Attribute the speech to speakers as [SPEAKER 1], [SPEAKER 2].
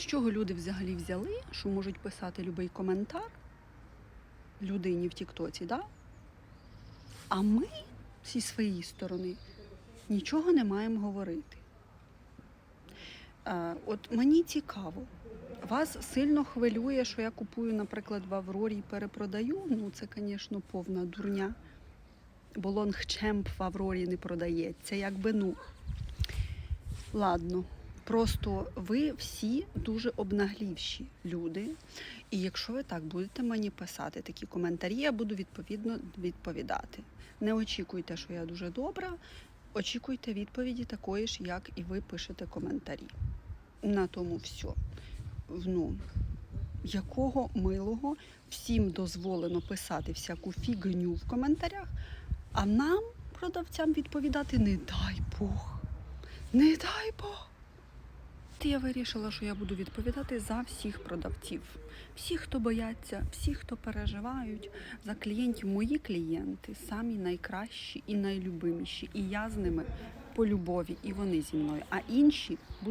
[SPEAKER 1] З чого люди взагалі взяли, що можуть писати будь-який коментар людині в Тіктоці, да? а ми зі своєї сторони нічого не маємо говорити. Е, От мені цікаво, вас сильно хвилює, що я купую, наприклад, в Аврорі і перепродаю. Ну, це, звісно, повна дурня. Бо лонгчемп в Аврорі не продається. Якби ну. Ладно. Просто ви всі дуже обнаглівші люди. І якщо ви так будете мені писати такі коментарі, я буду відповідно відповідати. Не очікуйте, що я дуже добра. Очікуйте відповіді такої ж, як і ви пишете коментарі. На тому все. Ну, якого милого всім дозволено писати всяку фігню в коментарях, а нам, продавцям, відповідати не дай Бог. Не дай Бог. Ти я вирішила, що я буду відповідати за всіх продавців. Всі, хто бояться, всі, хто переживають за клієнтів. Мої клієнти самі найкращі і найлюбиміші. І я з ними по любові, і вони зі мною. А інші будуть.